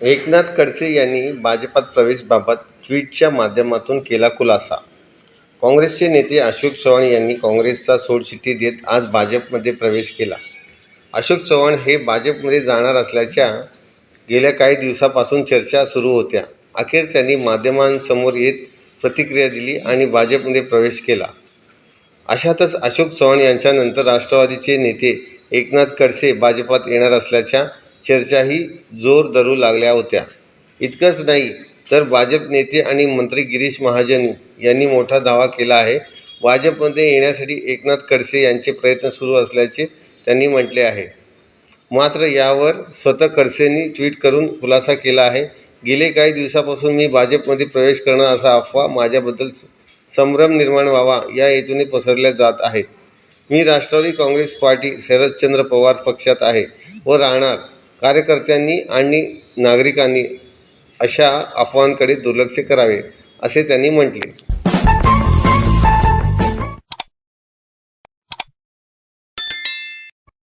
एकनाथ खडसे यांनी भाजपात प्रवेशबाबत ट्विटच्या माध्यमातून केला खुलासा. काँग्रेसचे नेते अशोक चव्हाण यांनी काँग्रेसचा सोडचिठ्ठी देत आज भाजपमध्ये प्रवेश केला. अशोक चव्हाण हे भाजपमध्ये जाणार असल्याच्या गेल्या काही दिवसापासून चर्चा सुरू होत्या. अखेर त्यांनी माध्यमांसमोर येत प्रतिक्रिया दिली आणि भाजपमध्ये प्रवेश केला. अशातच अशोक चव्हाण यांच्यानंतर राष्ट्रवादीचे नेते एकनाथ खडसे भाजपात येणार असल्याच्या चर्चाही जोर धरू लागल्या होत्या. इतकंच नाही तर भाजप नेते आणि मंत्री गिरीश महाजन यांनी मोठा दावा केला आहे. भाजपमध्ये येण्यासाठी एकनाथ खडसे यांचे प्रयत्न सुरू असल्याचे त्यांनी म्हटले आहे. मात्र यावर स्वतः खडसेंनी ट्विट करून खुलासा केला आहे. गेले काही दिवसापासून मी भाजपमध्ये प्रवेश करणार असा अफवा माझ्याबद्दल संभ्रम निर्माण व्हावा या हेतूने पसरल्या जात आहेत. मी राष्ट्रवादी काँग्रेस पार्टी शरदचंद्र पवार पक्षात आहे व राहणार. कार्यकर्त्यांनी आणि नागरिकांनी अशा अफवांकडे दुर्लक्ष करावे असे त्यांनी म्हटले.